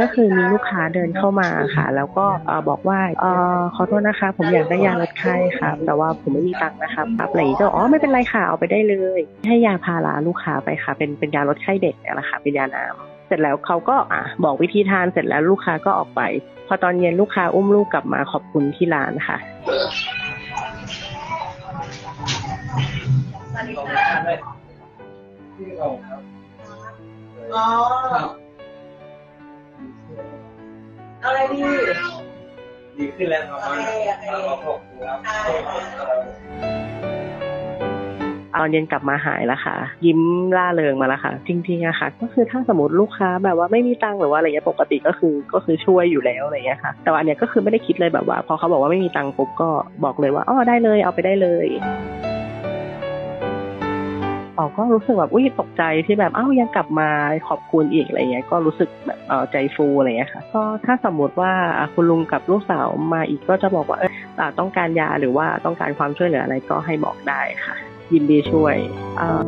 ก็คือมีลูกค้าเดินเข้ามาค่ะ แล้วก็บอกว่าออขอโทษนะคะ ผมอยากได้ยาลดไข้ครับแต่ว่าผมไม่มีตังค์นะครับครับอะไรอย่างงี้ก็อ๋อไม่เป็นไรค่ะเอาไปได้เลย ให้ยาพาราลูกค้าไปค่ะ เป็นเป็นยาลดไข้เด็กนี่แหละค่ะเป็นยาน้ำเสร็จแล้วเขาก็อะบอกวิธีทานเสร็จแล้วลูกค้าก็ออกไป พอตอนเย็นลูกค้าอุ้มลูกกลับมาขอบคุณที่ร้านค่ะอ๋อ อาอะไรดี ดีขึ้นแล้วครับโอเคโอเคเราขอบคุณครับตอนเย็นกลับมาหายแล้วค่ะ ยิ้มล่าเริงมาแล้วค่ะ จริงๆอะค่ะ ก็คือถ้าสมมติลูกค้าแบบว่าไม่มีตังค์หรือว่าอะไรเงี้ยปกติก็คือก็คือช่วยอยู่แล้วอะไรเงี้ยค่ะ แต่ว่าอันเนี้ยก็คือไม่ได้คิดเลยแบบว่า พอเขาบอกว่าไม่มีตังค์ปุ๊บก็บอกเลยว่าอ๋อได้เลยเอาไปได้เลย เราก็รู้สึกแบบอุ้ยตกใจที่แบบอ้าวยังกลับมาขอบคุณอีกอะไรเงี้ยก็รู้สึกแบบเออใจฟูอะไรเงี้ยค่ะก็ถ้าสมมติว่าคุณลุงกับลูกสาวมาอีกก็จะบอกว่าเออต้องการยาหรือว่าต้องการความช่วยเหลืออะไรก็ให้บอกได้ค่ะ ยินดีช่วยอ่อ